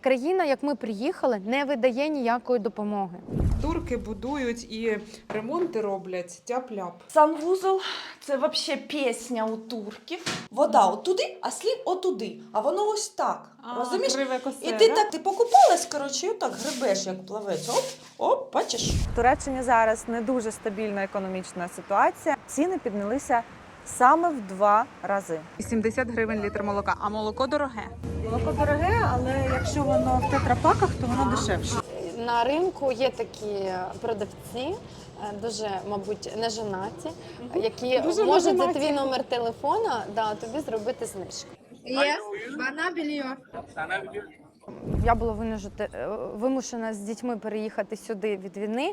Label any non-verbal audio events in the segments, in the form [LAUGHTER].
Країна, як ми приїхали, не видає ніякої допомоги. Турки будують і ремонти роблять тяп-ляп. Санвузол це взагалі пісня у турків. Вода отуди, а слів отуди. А воно ось так. розумієш? Криве косе, І ти да? так ти покупалась, коротше, і отак гребеш, як плавець. Оп, оп, бачиш. В Туреччині зараз не дуже стабільна економічна ситуація. Ціни піднялися саме в два рази. 70 гривень літр молока, а молоко дороге. Молоко дороге, але якщо воно в тетрапаках, то воно дешевше. На ринку є такі продавці, е, дуже, мабуть, неженаті, які Дуже можуть за твій номер телефона да, тобі зробити знижку. Yes. Я була винужити- е, вимушена з дітьми переїхати сюди від війни,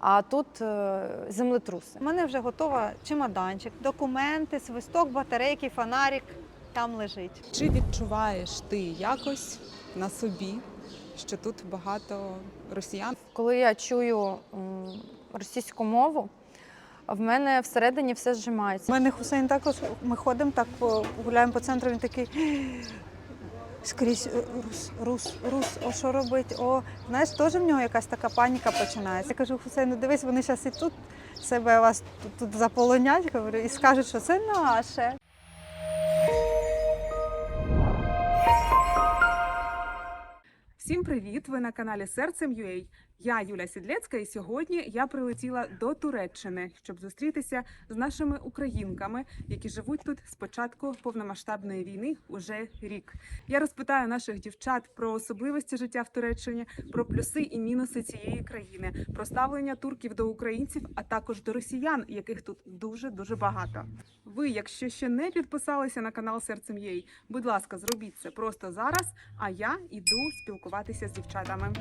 а тут е, землетруси. У мене вже готова чемоданчик, документи, свисток, батарейки, фонарик там лежить. Чи відчуваєш ти якось на собі, що тут багато росіян? Коли я чую російську мову, в мене всередині все зжимається. У мене Хусейн також ми ходимо так гуляємо по центру. Він такий скрізь е, рус, рус, рус. О, що робить? О, знаєш, теж в нього якась така паніка починається. Я кажу, Хусейну, дивись, вони зараз і тут себе вас тут, тут заполонять, говорю, і скажуть, що це наше. Всім привіт! Ви на каналі Серцем UA. Я Юля Сідлецька, і сьогодні я прилетіла до Туреччини, щоб зустрітися з нашими українками, які живуть тут з початку повномасштабної війни уже рік. Я розпитаю наших дівчат про особливості життя в Туреччині, про плюси і мінуси цієї країни, про ставлення турків до українців, а також до росіян, яких тут дуже дуже багато. Ви, якщо ще не підписалися на канал Серцем UA, будь ласка, зробіть це просто зараз. А я іду спілкуватися з дівчатами.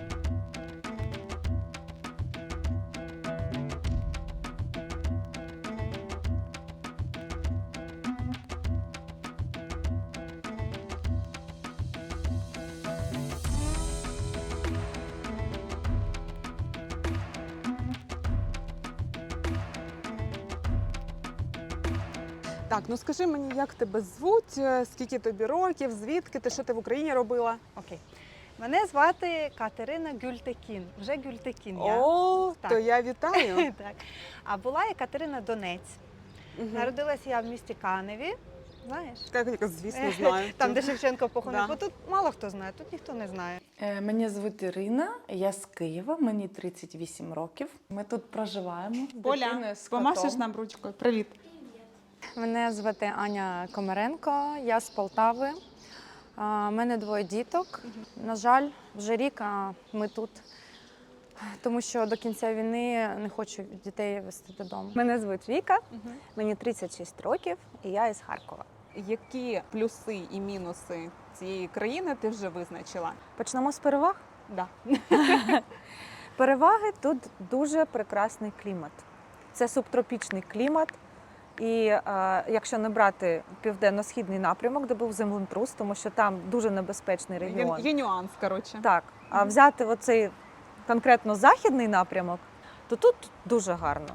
Так, ну скажи мені, як тебе звуть, е, скільки тобі років, звідки ти, що ти в Україні робила? Окей. Мене звати Катерина Гюльтекін. Вже Гюльтекін. Я. О, Так. то я вітаю. [LAUGHS] так. А була я Катерина Донець. Мгм. Народилася я в місті Каневі. Знаєш? Так, я, звісно, знаю. [LAUGHS] Там, де Шевченко похований. Да. Бо тут мало хто знає, тут ніхто не знає. Е, Мене звуть Ірина, я з Києва, мені 38 років. Ми тут проживаємо. з Оля, помашеш нам ручкою. Привіт. Мене звати Аня Комаренко, я з Полтави. У мене двоє діток. На жаль, вже рік а ми тут, тому що до кінця війни не хочу дітей вести додому. Мене звуть Віка, мені 36 років, і я із Харкова. Які плюси і мінуси цієї країни ти вже визначила? Почнемо з переваг. Да. [LAUGHS] Переваги тут дуже прекрасний клімат. Це субтропічний клімат. І е, якщо не брати південно-східний напрямок, де був землетрус, тому що там дуже небезпечний Є, регіон. є нюанс, коротше. Так, а взяти оцей конкретно західний напрямок, то тут дуже гарно.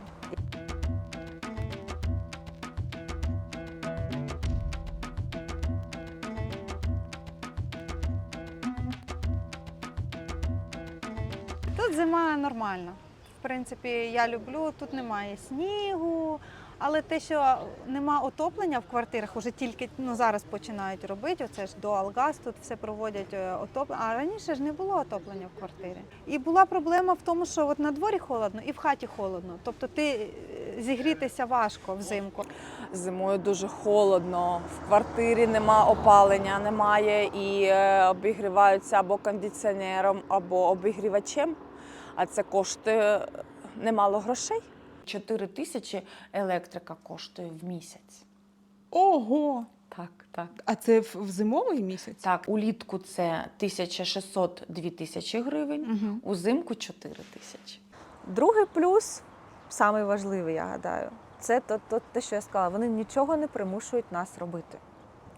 Тут зима нормальна. В принципі, я люблю, тут немає снігу, але те, що нема отоплення в квартирах, вже тільки ну, зараз починають робити. Оце ж дуалгаз, тут все проводять е, отоплення. А раніше ж не було отоплення в квартирі. І була проблема в тому, що от на дворі холодно і в хаті холодно. Тобто ти е, зігрітися важко взимку. Зимою дуже холодно, в квартирі нема опалення, немає і е, обігріваються або кондиціонером, або обігрівачем. А це коштує немало грошей. 4 тисячі електрика коштує в місяць. Ого! Так, так. А це в, зимовий місяць? Так, улітку це 1600-2000 тисячі гривень, Угу. узимку 4 тисячі. Другий плюс, самий важливий, я гадаю, це то, то, те, що я сказала. Вони нічого не примушують нас робити.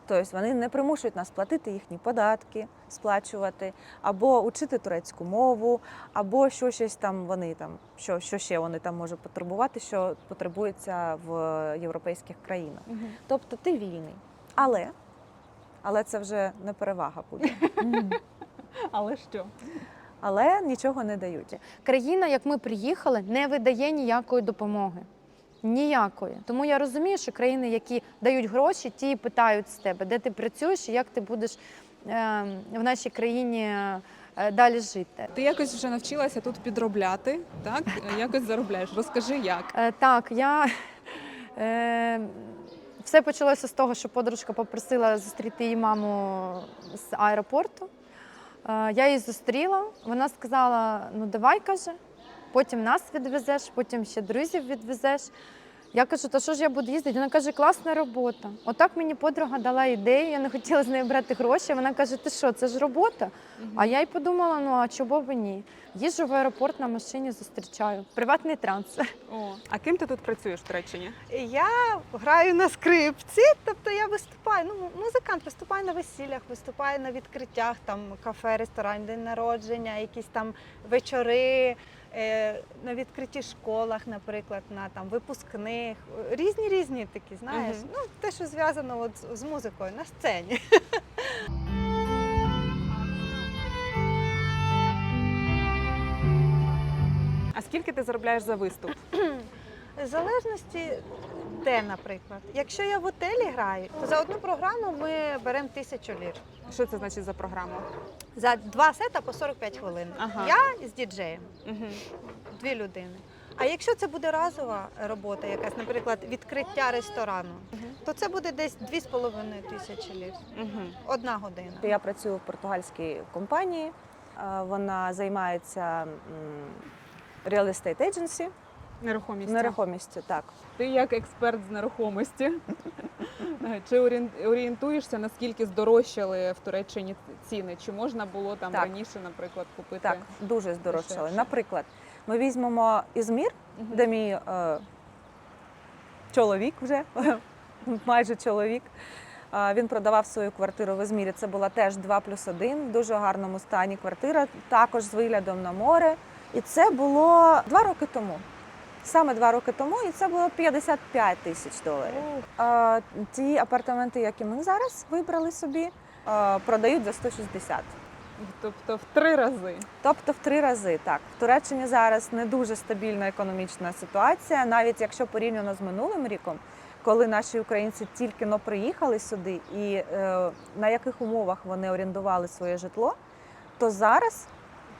Тобто вони не примушують нас платити їхні податки, сплачувати, або учити турецьку мову, або що щось там вони там, що, що ще вони там можуть потребувати, що потребується в європейських країнах. Тобто ти вільний. Але, але це вже не перевага буде. [LAUGHS] Але що? але нічого не дають. Країна, як ми приїхали, не видає ніякої допомоги. Ніякої. Тому я розумію, що країни, які дають гроші, ті і питають з тебе, де ти працюєш і як ти будеш е, в нашій країні е, далі жити. Ти якось вже навчилася тут підробляти, так? Якось заробляєш. Розкажи як. Е, Так, я е, все почалося з того, що подружка попросила зустріти її маму з аеропорту. Е, Я її зустріла. Вона сказала: ну давай каже, потім нас відвезеш, потім ще друзів відвезеш. Я кажу, то що ж я буду їздити? Вона каже, класна робота. Отак мені подруга дала ідею, я не хотіла з неї брати гроші. Вона каже, ти що, це ж робота? А я й подумала, ну а чого б ні? Їжджу в аеропорт на машині, зустрічаю. Приватний трансфер. О, а ким ти тут працюєш в Туреччині? Я граю на скрипці, тобто я виступаю. Ну, музикант виступаю на весіллях, виступаю на відкриттях, там кафе, ресторан, день народження, якісь там вечори. Е, На відкритій школах, наприклад, на там випускних, різні різні такі, знаєш. Угу. Ну те, що зв'язано от з- з музикою на сцені. А скільки ти заробляєш за виступ? [CLEARS THROAT] В залежності де, наприклад. Якщо я в готелі граю, то за одну програму ми беремо тисячу лір. Що це значить за програму? За два сета по 45 хвилин. Ага. Я з діджеєм, Угу. дві людини. А якщо це буде разова робота, якась, наприклад, відкриття ресторану, то це буде десь 2,5 тисячі лір. Угу. Одна година. Я працюю в португальській компанії. е, Вона займається real estate agency, Нерухомість. нерухомістю. Так. Ти як експерт з нерухомості. [LAUGHS] Чи орієн- орієнтуєшся, наскільки здорожчали в Туреччині ціни? Чи можна було там Так. раніше, наприклад, купити? Так, дуже здорожчали. Наприклад, ми візьмемо Ізмір, Мгм. де мій е, чоловік вже [LAUGHS] майже чоловік. Е, Він продавав свою квартиру в Ізмірі. Це була теж 2 плюс 1, в дуже гарному стані квартира, також з виглядом на море. І це було два роки тому. Саме два роки тому, і це було 55 тисяч доларів. Е, Ті апартаменти, які ми зараз вибрали собі, е, продають за 160. Тобто в три рази. Тобто в три рази так. В Туреччині зараз не дуже стабільна економічна ситуація, навіть якщо порівняно з минулим роком, коли наші українці тільки но приїхали сюди, і е, на яких умовах вони орендували своє житло, то зараз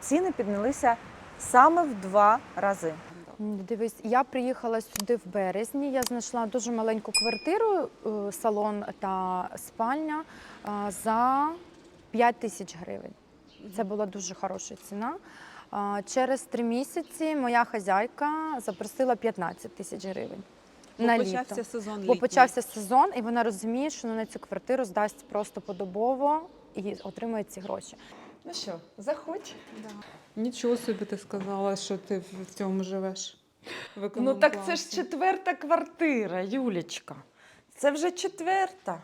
ціни піднялися саме в два рази. Дивись, я приїхала сюди в березні. Я знайшла дуже маленьку квартиру, е, салон та спальня за 5 тисяч гривень. Це була дуже хороша ціна. Через три місяці моя хазяйка запросила 15 тисяч гривень. Бо на почався літо. сезон Бо почався сезон, і вона розуміє, що вона цю квартиру здасть просто подобово і отримує ці гроші. Ну що, заходь. Нічого собі ти сказала, що ти в цьому живеш. В Ну так це ж четверта квартира, Юлічка. Це вже четверта.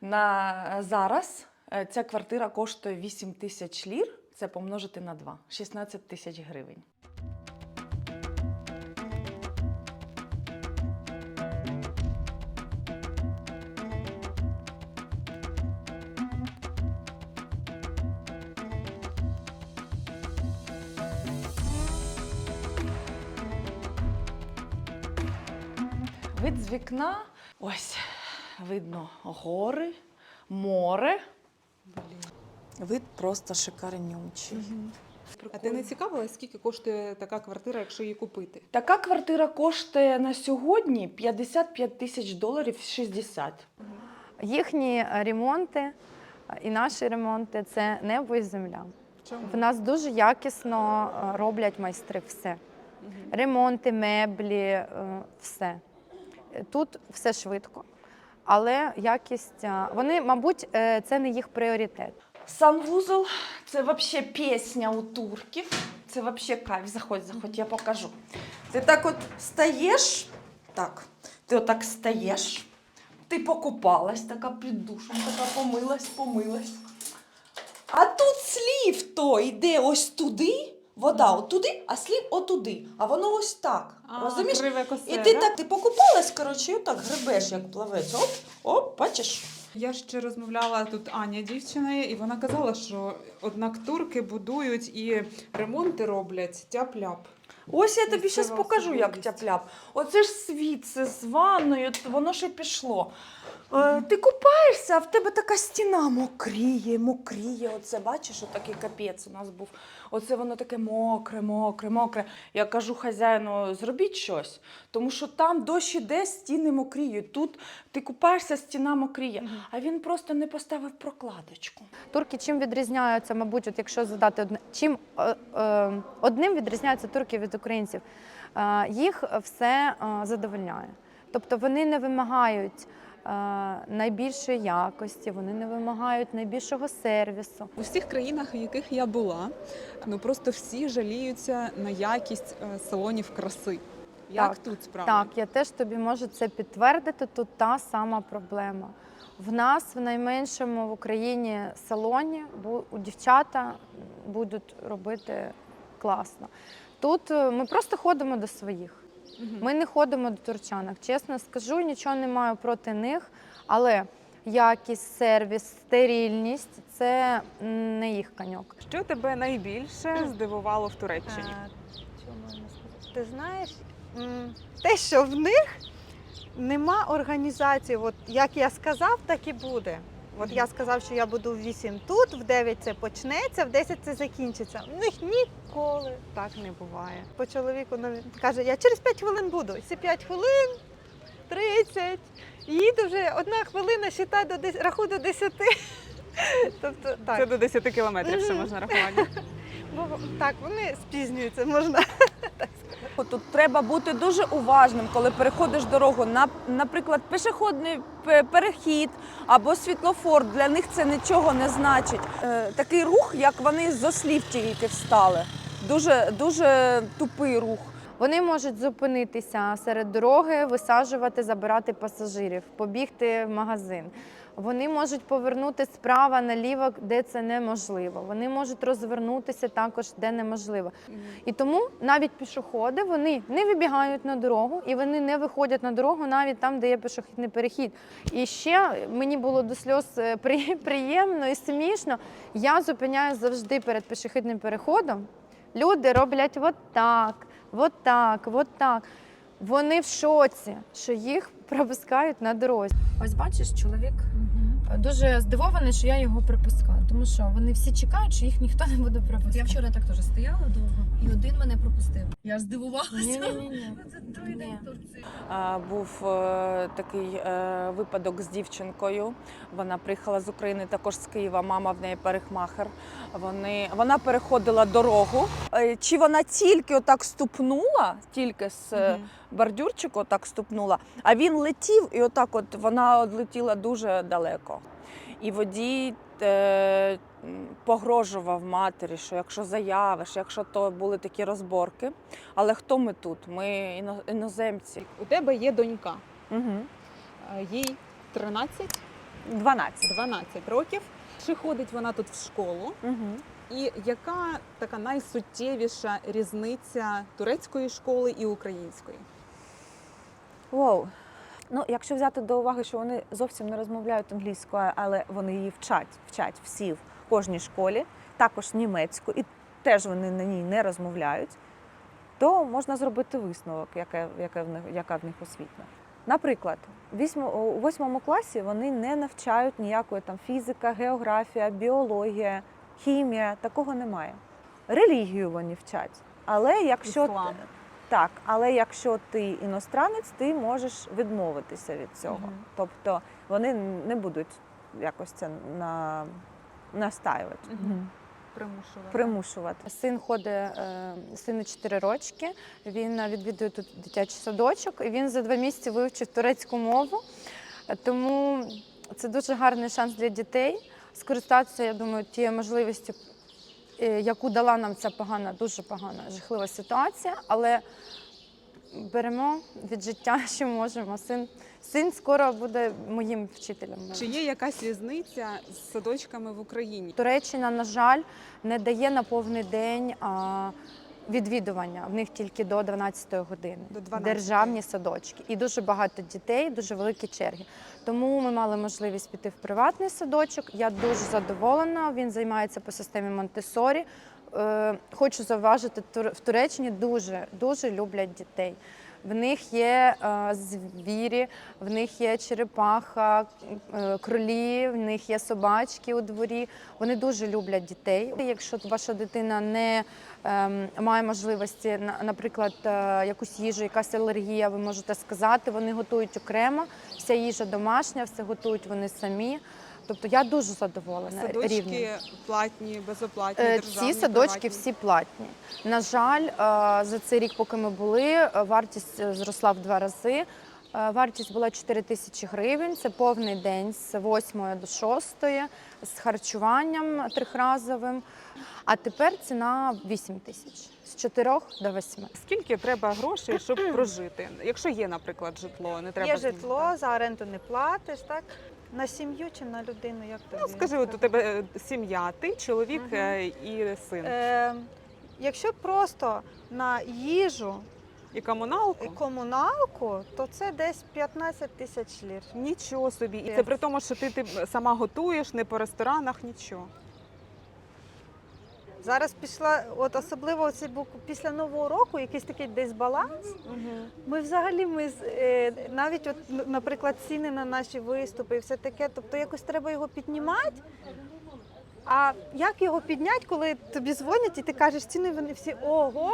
На зараз е, ця квартира коштує 8 тисяч лір. Це помножити на 2 – 16 тисяч гривень. З вікна. Ось видно гори, море. Вид просто шикарнючий. А ти не цікавилась, скільки коштує така квартира, якщо її купити? Така квартира коштує на сьогодні 55 тисяч доларів 60. Їхні ремонти і наші ремонти це небо і земля. Чому? В нас дуже якісно е, роблять майстри все. Ремонти, меблі, е, все. Тут все швидко, але якість. е, Вони, мабуть, е, це не їх пріоритет. Санвузол це взагалі пісня у турків. Це взагалі кайф. Заходь, заходь, я покажу. Ти так от стаєш, так, ти отак стаєш, ти покупалась, така під душем, така помилась, помилась. А тут слів то йде ось туди, вода отуди, а слів отуди. А воно ось так. розумієш? Криве косе, І ти да? так, ти покупалась, коротше, і так гребеш, як плавець. Оп, оп, бачиш? Я ще розмовляла тут Аня дівчина, і вона казала, що однак турки будують і ремонти роблять тяп-ляп. Ось я тобі зараз покажу, як тяп-ляп. Оце ж світ, з ванною, воно ще пішло. Е, ти купаєшся, а в тебе така стіна мокріє, мокріє. Оце бачиш, отакий капець у нас був. Оце воно таке мокре, мокре, мокре. Я кажу хазяїну, зробіть щось, тому що там дощ іде, стіни мокріють. Тут ти купаєшся, стіна мокріє. А він просто не поставив прокладочку. Турки чим відрізняються, мабуть, от якщо задати одне, чим е, е, одним відрізняються турки від українців, е, їх все е, задовольняє. Тобто вони не вимагають е, найбільшої якості, вони не вимагають найбільшого сервісу. У всіх країнах, в яких я була, ну просто всі жаліються на якість салонів краси. Як Так, тут справа? Так, я теж тобі можу це підтвердити. Тут та сама проблема. В нас в найменшому в Україні салоні у дівчата будуть робити класно. Тут е, ми просто ходимо до своїх. Ми не ходимо до турчанок. Чесно скажу, нічого не маю проти них, але якість, сервіс, стерильність це не їх коньок. Що тебе найбільше здивувало в Туреччині? Сказати? Ти знаєш, те, що в них нема організації. От як я сказав, так і буде. От я сказав, що я буду в 8 тут, в 9 це почнеться, в 10 це закінчиться. У них ніколи так не буває. По чоловіку навіть каже, я через 5 хвилин буду. Всі 5 хвилин, 30. Їду вже одна хвилина, считай до 10, рахуй до 10. [LAUGHS] Тобто так. Це до 10 кілометрів ще можна рахувати. [LAUGHS] Бо так, вони спізнюються, можна. [LAUGHS] Тут треба бути дуже уважним, коли переходиш дорогу. На, наприклад, пішохідний перехід або світлофор. Для них це нічого не значить. Е, такий рух, як вони з ослів тільки встали. Дуже, дуже тупий рух. Вони можуть зупинитися серед дороги, висаджувати, забирати пасажирів, побігти в магазин. Вони можуть повернути справа наліво, де це неможливо. Вони можуть розвернутися також, де неможливо. І тому навіть пішоходи вони не вибігають на дорогу і вони не виходять на дорогу навіть там, де є пішохідний перехід. І ще мені було до сльоз е, [LAUGHS] приємно і смішно. Я зупиняюсь завжди перед пішохідним переходом. Люди роблять от так, от от так. Вони в шоці, що їх пропускають на дорозі. Ось бачиш, чоловік дуже здивований, що я його припускаю, тому що вони всі чекають, що їх ніхто не буде пропускати. Я вчора так теж стояла довго, і один мене пропустив. Я ж здивувалася. Ні-ні-ні. Це той день Турції. А, Був е, такий е, випадок з дівчинкою. Вона приїхала з України, також з Києва. Мама в неї парикмахер. Вони вона переходила дорогу. Е, Чи вона тільки отак ступнула, тільки з е, бордюрчику отак ступнула, а він летів, і отак, от вона одлетіла дуже далеко. І водій е, погрожував матері, що якщо заявиш, якщо то були такі розборки. Але хто ми тут? Ми іно- іноземці. У тебе є донька, Угу. їй 13, 12. 12 років. Чи ходить вона тут в школу? Угу. І яка така найсуттєвіша різниця турецької школи і української? Воу. Ну, якщо взяти до уваги, що вони зовсім не розмовляють англійською, але вони її вчать, вчать всі в кожній школі, також німецьку, і теж вони на ній не розмовляють, то можна зробити висновок, яке, яке в них, яка в них освітня. Наприклад, у восьмому класі вони не навчають ніякої там фізика, географія, біологія, хімія, такого немає. Релігію вони вчать. Але якщо Іслам. Так, але якщо ти іностранець, ти можеш відмовитися від цього. Мгм. Тобто вони не будуть якось це на... настаювати, Мгм. Примушувати. примушувати. Син ходить, е, сину 4 рочки. Він відвідує тут дитячий садочок. І він за два місяці вивчив турецьку мову. Е, Тому це дуже гарний шанс для дітей скористатися, я думаю, тією можливістю, е, яку дала нам ця погана, дуже погана, жахлива ситуація. Але беремо від життя, [LAUGHS] що можемо. Син, син скоро буде моїм вчителем. Чи є якась різниця з садочками в Україні? Туреччина, на жаль, не дає на повний день а, відвідування. В них тільки до 12 години. До 12-ї. Державні садочки. І дуже багато дітей, дуже великі черги. Тому ми мали можливість піти в приватний садочок. Я дуже задоволена. Він займається по системі Монтесорі. Е, Хочу зауважити, в Туреччині дуже дуже люблять дітей. В них є е, звірі, в них є черепаха, е, кролі, в них є собачки у дворі. Вони дуже люблять дітей. Якщо ваша дитина не ем, має можливості, на- наприклад, е, якусь їжу, якась алергія, ви можете сказати, вони готують окремо. Вся їжа домашня, все готують вони самі. Тобто я дуже задоволена рівнем. Садочки платні, безоплатні, Е, державні, Ці садочки приватні? всі платні. На жаль, е, за цей рік, поки ми були, е, вартість зросла в два рази. Е, Вартість була 4 тисячі гривень. Це повний день з 8 до 6, з харчуванням трьохразовим. А тепер ціна 8 тисяч з 4 до 8. Скільки треба грошей, щоб прожити? Якщо є, наприклад, житло, не треба Є житло, за оренду не платиш, так? На сім'ю чи на людину, як тобі? Ну, скажи, от у тебе е, сім'я, ти, чоловік Мгм. е, і син. Е, якщо просто на їжу І комуналку? і комуналку, то це десь 15 тисяч лір. Нічого собі. І це при тому, що ти, ти сама готуєш, не по ресторанах, нічого. Зараз пішла, от особливо був після нового року, якийсь такий дисбаланс. Ми взагалі ми е, навіть, от, наприклад, ціни на наші виступи і все таке. Тобто якось треба його піднімати. А як його підняти, коли тобі дзвонять і ти кажеш, ціни вони всі ого,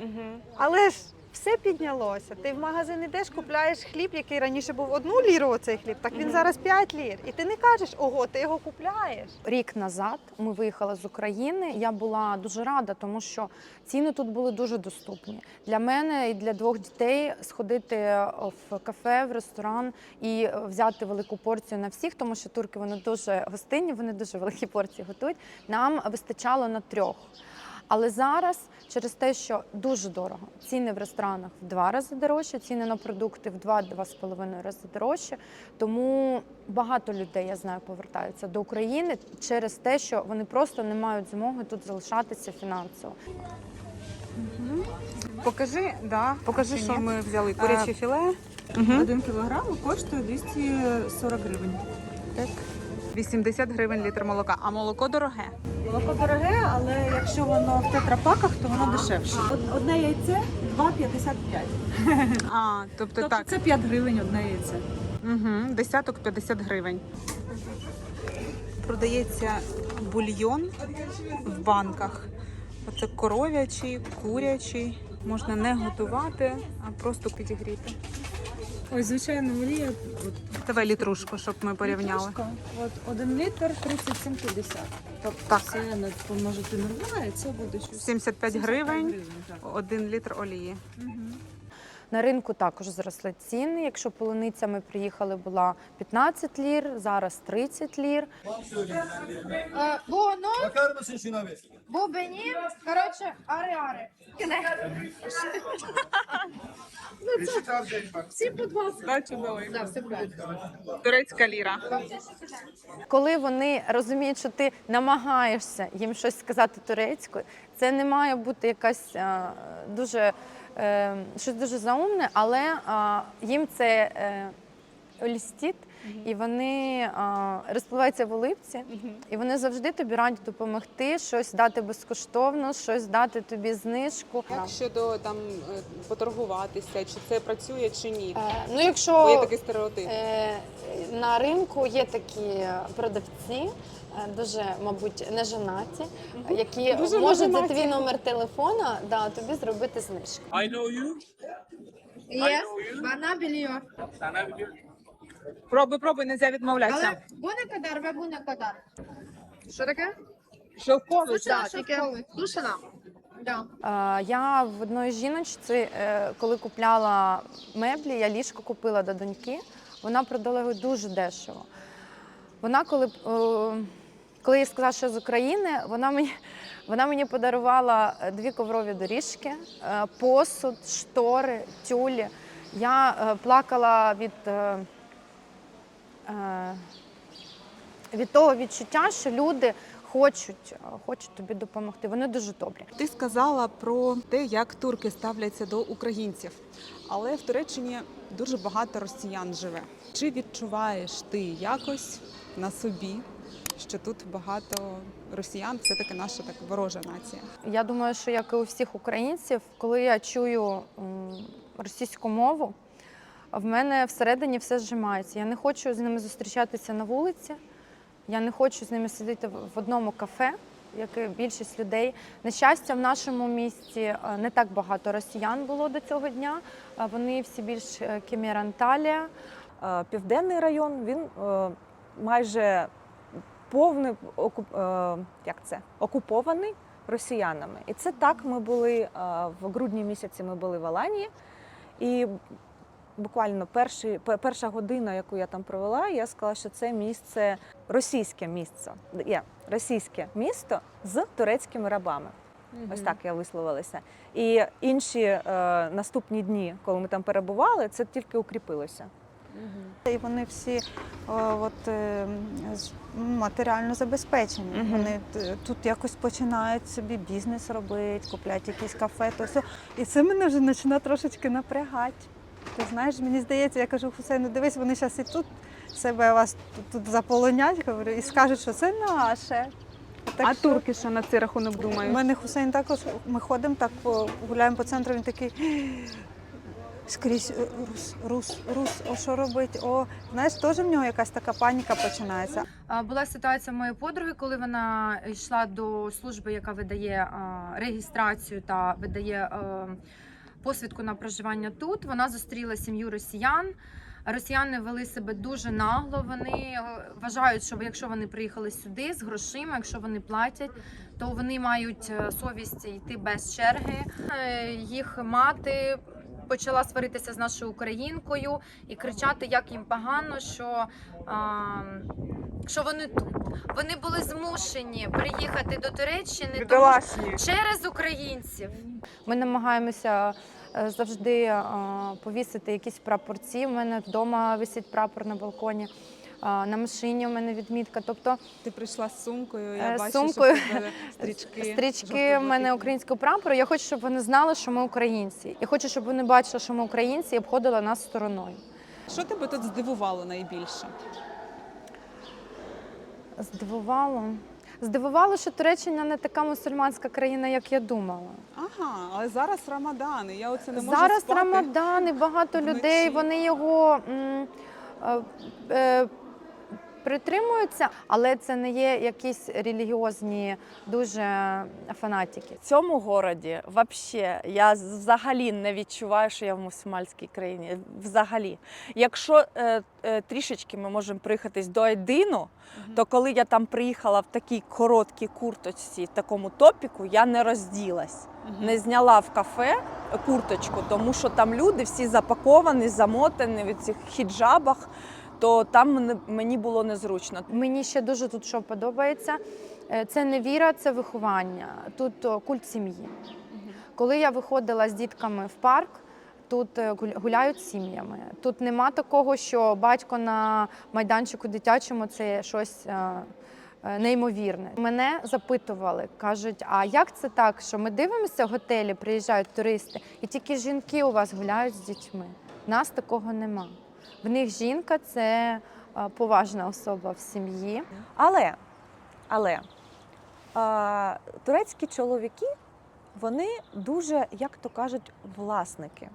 Угу. але ж все піднялося. Ти в магазин йдеш, купляєш хліб, який раніше був одну ліру, оцей хліб, так він зараз 5 лір. І ти не кажеш, ого, ти його купляєш. Рік назад ми виїхали з України. Я була дуже рада, тому що ціни тут були дуже доступні. Для мене і для двох дітей сходити в кафе, в ресторан і взяти велику порцію на всіх, тому що турки вони дуже гостинні, вони дуже великі порції готують. Нам вистачало на трьох. Але зараз через те, що дуже дорого, ціни в ресторанах в два рази дорожче, ціни на продукти в два-два з половиною рази дорожче. Тому багато людей я знаю повертаються до України через те, що вони просто не мають змоги тут залишатися фінансово. Покажи, да, покажи, що ми взяли. Куряче філе. Один кілограм коштує 240 гривень. Так. 80 гривень літр молока, а молоко дороге. Молоко дороге, але якщо воно в тетрапаках, то воно дешевше. Одне яйце 2,55. [LAUGHS] А, тобто, Тобто так. це 5 гривень одне яйце. Угу, десяток 50 гривень. Продається бульйон в банках. Оце коров'ячий, курячий. Можна не готувати, а просто підігріти. Ой, звичайно, мрія. Давай літрушку, щоб ми порівняли. От 1 літр 37,50. Тобто Так. це не помножити на 2, і це буде щось. 75 гривень, один літр олії. На ринку також зросли ціни. Якщо полуниця ми приїхали, була 15 лір, зараз 30 лір. Е, bir? bu benim. Коротше, ари-ари. Всі, будь ласка. Турецька ліра. Коли вони розуміють, що ти намагаєшся їм щось сказати турецькою, це не має бути якась е, дуже щось дуже заумне, але їм це е, лістить, і вони розпливаються в улипці, і вони завжди тобі раді допомогти, щось дати безкоштовно, щось дати тобі знижку. Як щодо там е, поторгуватися, чи це працює, чи ні? Е, ну, Бо є такий стереотип. Е, На ринку є такі продавці, дуже, мабуть, неженаті, які Дуже можуть за твій номер телефона да, тобі зробити знижку. Є, вона biliyor. Пробуй, пробуй, не можна відмовлятися. Але bu ne kadar ve bu ne kadar? Що таке? Шовковий, Сушена, тільки. Да. Е, Я в одної жіночці, е, коли купляла меблі, я ліжко купила до доньки, вона продала його дуже дешево. Вона, коли, е, коли я сказала, що з України, вона мені, вона мені подарувала е, дві коврові доріжки, е, посуд, штори, тюлі. Я е, плакала від, від того відчуття, що люди хочуть, хочуть тобі допомогти. Вони дуже добрі. Ти сказала про те, як турки ставляться до українців, але в Туреччині дуже багато росіян живе. Чи відчуваєш ти якось на собі, що тут багато росіян, все таки наша так ворожа нація? Я думаю, що як і у всіх українців, коли я чую російську мову, в мене всередині все зжимається. Я не хочу з ними зустрічатися на вулиці, я не хочу з ними сидіти в одному кафе, як і більшість людей. На щастя, в нашому місті е, не так багато росіян було до цього дня. Е, Вони всі більш е, Е, Південний район він майже повний окуп, е, як це, окупований росіянами. І це так ми були е, в грудні місяці. Ми були в Аланії, і буквально перші, перша година, яку я там провела, я сказала, що це місце російське місце. Є російське місто з турецькими рабами. Ось так я висловилася. І інші е, наступні дні, коли ми там перебували, це тільки укріпилося. І вони всі о, от, е, матеріально забезпечені. Мгм. Вони тут якось починають собі бізнес робити, купляють якісь кафе, то все. І це мене вже починає трошечки напрягати. Ти знаєш, мені здається, я кажу, Хусейну, дивись, вони зараз і тут себе вас тут, тут заполонять, говорю, і скажуть, що це наше. Так а що- турки що на цей рахунок думають? У мене Хусейн також, ми ходимо так, гуляємо по центру, він такий скрізь е, рус, рус, рус, о, що робить? О, знаєш, теж в нього якась така паніка починається. Була ситуація моєї подруги, коли вона йшла до служби, яка видає реєстрацію та видає посвідку на проживання тут. Вона зустріла сім'ю росіян. Росіяни вели себе дуже нагло. Вони е, вважають, що якщо вони приїхали сюди з грошима, якщо вони платять, то вони мають е, совість йти без черги. Е, Їх мати почала сваритися з нашою українкою і кричати, як їм погано, що. А, що вони тут. Вони були змушені приїхати до Туреччини тому, через українців. Ми намагаємося е, завжди повісити якісь прапорці. У мене вдома висить прапор на балконі. Е, На машині у мене відмітка. Тобто Ти прийшла з сумкою, Е, я з бачу, сумкою. що [LAUGHS] стрічки. стрічки в мене українського прапору. Я хочу, щоб вони знали, що ми українці. Я хочу, щоб вони бачили, що ми українці і обходили нас стороною. Що тебе тут здивувало найбільше? Здивувало. Здивувало, що Туреччина не така мусульманська країна, як я думала. Ага, але зараз Рамадан, і я оце не можу Зараз спати. Рамадан і багато вночі. людей вони його м, е, е, притримуються, але це не є якісь релігіозні дуже фанатики. В цьому городі вообще я взагалі не відчуваю, що я в мусульманській країні. Взагалі, якщо е, е, трішечки ми можемо приїхатись до Айдину, то коли я там приїхала в такій короткій курточці, в такому топіку, я не розділась. Не зняла в кафе курточку, тому що там люди всі запаковані, замотані в цих хіджабах, то там мені було незручно. Мені ще дуже тут що подобається. Е, Це не віра, це виховання. Тут культ сім'ї. Коли я виходила з дітками в парк, тут е, гуляють сім'ями. Тут нема такого, що батько на майданчику дитячому це щось. е, е, Неймовірне. Мене запитували, кажуть: а як це так, що ми дивимося в готелі, приїжджають туристи, і тільки жінки у вас гуляють з дітьми? Нас такого нема. В них жінка це е, поважна особа в сім'ї. Але, але а, турецькі чоловіки, вони дуже, як то кажуть, власники.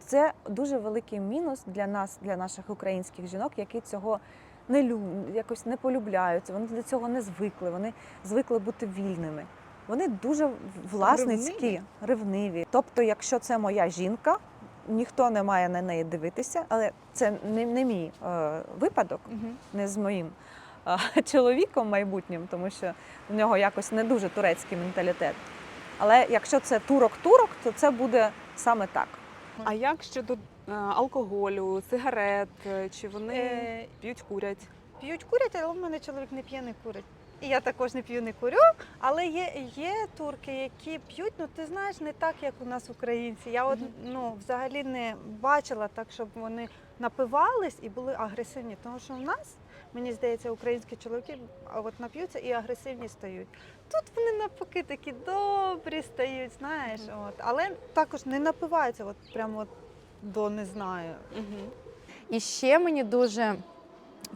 Це дуже великий мінус для нас, для наших українських жінок, які цього не лю... якось не полюбляють. Вони до цього не звикли. Вони звикли бути вільними. Вони дуже власницькі, Ревниві? ревниві. Тобто, якщо це моя жінка, ніхто не має на неї дивитися, але це не, не мій е, випадок, не з моїм е, [LAUGHS] чоловіком майбутнім, тому що в нього якось не дуже турецький менталітет. Але якщо це турок-турок, то це буде саме так. А як щодо е, алкоголю, сигарет? Е, Чи вони Е, п'ють, курять? П'ють курять, але в мене чоловік не п'є, не курить. І я також не п'ю, не курю. Але є, є турки, які п'ють, ну ти знаєш, не так, як у нас українці. Я от ну взагалі не бачила так, щоб вони напивались і були агресивні. Тому що в нас Мені здається, українські чоловіки от нап'ються і агресивні стають. Тут вони навпаки такі добрі стають, знаєш. От. Але також не напиваються, от прямо от до не знаю. І ще мені дуже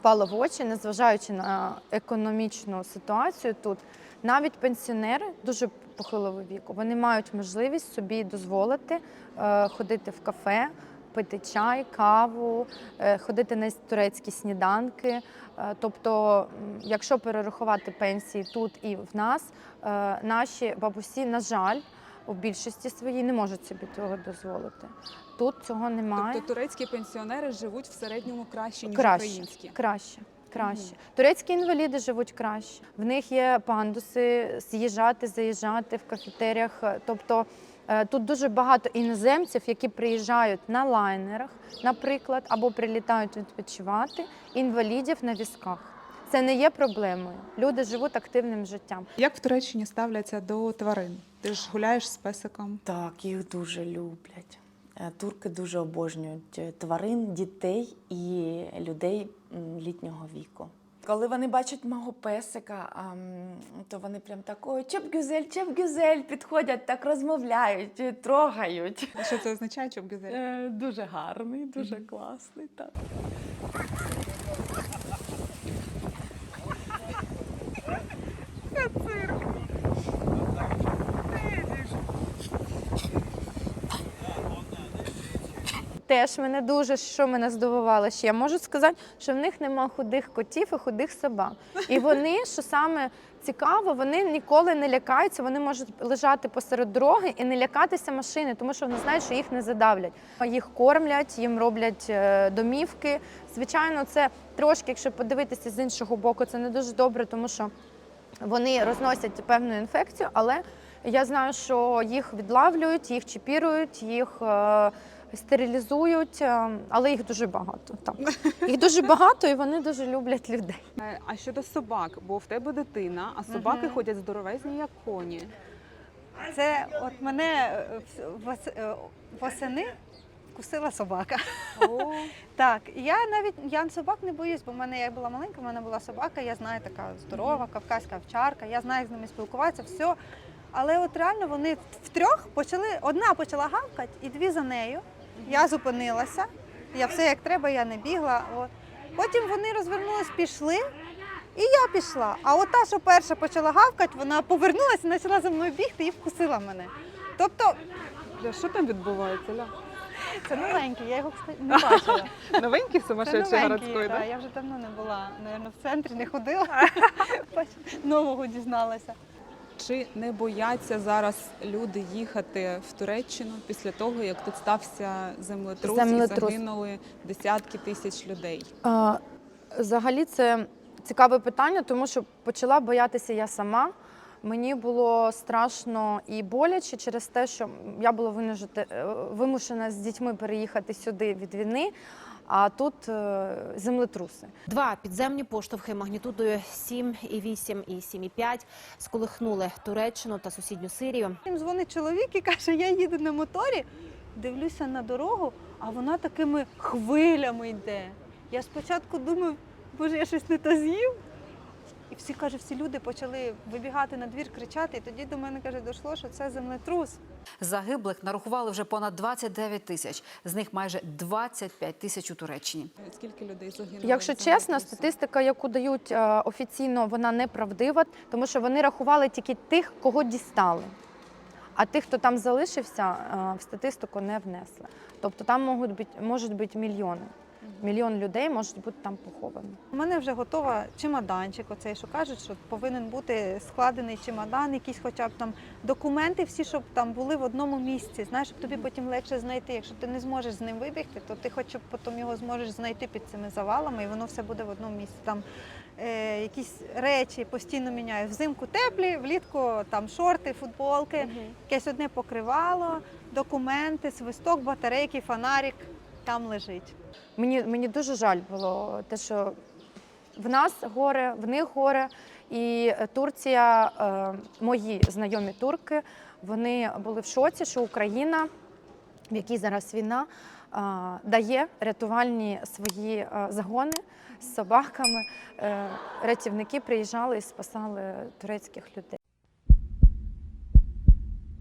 пало в очі, незважаючи на економічну ситуацію тут, навіть пенсіонери дуже похилого віку, вони мають можливість собі дозволити е, ходити в кафе, пити чай, каву, е, ходити на турецькі сніданки. Е, тобто, якщо перерахувати пенсії тут і в нас, е, наші бабусі, на жаль, у більшості своїй не можуть собі цього дозволити. Тут цього немає. Тобто турецькі пенсіонери живуть в середньому краще, ніж Краще. українські. Краще. Краще. Турецькі інваліди живуть краще. В них є пандуси, з'їжджати, заїжджати в кафетеріях. Тобто е, тут дуже багато іноземців, які приїжджають на лайнерах, наприклад, або прилітають відпочивати, інвалідів на візках. Це не є проблемою. Люди живуть активним життям. Як в Туреччині ставляться до тварин? Ти ж гуляєш з песиком. Так, їх дуже люблять. Е, Турки дуже обожнюють е, тварин, дітей і людей літнього віку. Коли вони бачать мого песика, то вони прям так ой, чеп-гюзель, чеп-гюзель, підходять, так розмовляють, е, трогають. Що це означає, щоб гюзель? Е, Дуже гарний, дуже класний. Так. Теж мене дуже що мене здивувало ще. Я можу сказати, що в них нема худих котів і худих собак. І вони, що саме цікаво, вони ніколи не лякаються. Вони можуть лежати посеред дороги і не лякатися машини, тому що вони знають, що їх не задавлять. Їх кормлять, їм роблять е, домівки. Звичайно, це трошки, якщо подивитися з іншого боку, це не дуже добре, тому що вони розносять певну інфекцію, але я знаю, що їх відлавлюють, їх чіпірують, їх е, стерилізують, е, але їх дуже багато. Так. Їх дуже багато і вони дуже люблять людей. Е, А щодо собак, бо в тебе дитина, а собаки Мгм. ходять здоровезні, як коні. Це от мене вос- е, восени кусила собака. О, [LAUGHS] Так, я навіть я собак не боюсь, бо в мене я була маленька, в мене була собака, я знаю, така здорова, кавказька овчарка, я знаю, як з ними спілкуватися, все. Але от реально вони втрьох почали, одна почала гавкати, і дві за нею. Я зупинилася, я все як треба, я не бігла. От. Потім вони розвернулись, пішли, і я пішла. А от та, що перша почала гавкати, вона повернулася почала за мною бігти і вкусила мене. Тобто, Бля, що там відбувається? Ля? це новенький, я його кстати, не бачила. Новенький сумасшедший городський, да, да? я вже давно не була, напевно, в центрі не ходила. [LAUGHS] Нового дізналася. Чи не бояться зараз люди їхати в Туреччину після того, як тут стався землетрус, Землетрус. і загинули десятки тисяч людей? Е, Взагалі, це цікаве питання, тому що почала боятися я сама. Мені було страшно і боляче через те, що я була вимушена з дітьми переїхати сюди від війни, а тут е, землетруси. Два підземні поштовхи магнітудою 7,8 і 7,5 сколихнули Туреччину та сусідню Сирію. Їм дзвонить чоловік і каже, я їду на моторі, дивлюся на дорогу, а вона такими хвилями йде. Я спочатку думаю, боже, я щось не то з'їв. І всі каже, всі люди почали вибігати на двір, кричати. І тоді до мене каже, дійшло, що це землетрус. Загиблих нарахували вже понад 29 тисяч. З них майже 25 тисяч у Туреччині. Скільки людей загинуло? Якщо чесно, статистика, яку дають е, офіційно, вона неправдива, тому що вони рахували тільки тих, кого дістали. А тих, хто там залишився, е, в статистику не внесли. Тобто там можуть бути, можуть бути мільйони. Мільйон людей можуть бути там поховані. У мене вже готова чемоданчик, оцей, що кажуть, що повинен бути складений чемодан, якісь хоча б там документи, всі, щоб там були в одному місці. Знаєш, щоб тобі потім легше знайти. Якщо ти не зможеш з ним вибігти, то ти хоч потім його зможеш знайти під цими завалами, і воно все буде в одному місці. Там е, якісь речі постійно міняю. Взимку теплі, влітку там шорти, футболки, якесь одне покривало, документи, свисток, батарейки, фонарик там лежить. Мені, мені дуже жаль було те, що в нас горе, в них горе. І Турція, е, мої знайомі турки, вони були в шоці, що Україна, в якій зараз війна, е, дає рятувальні свої е, загони з собаками. Рятівники приїжджали і спасали турецьких людей.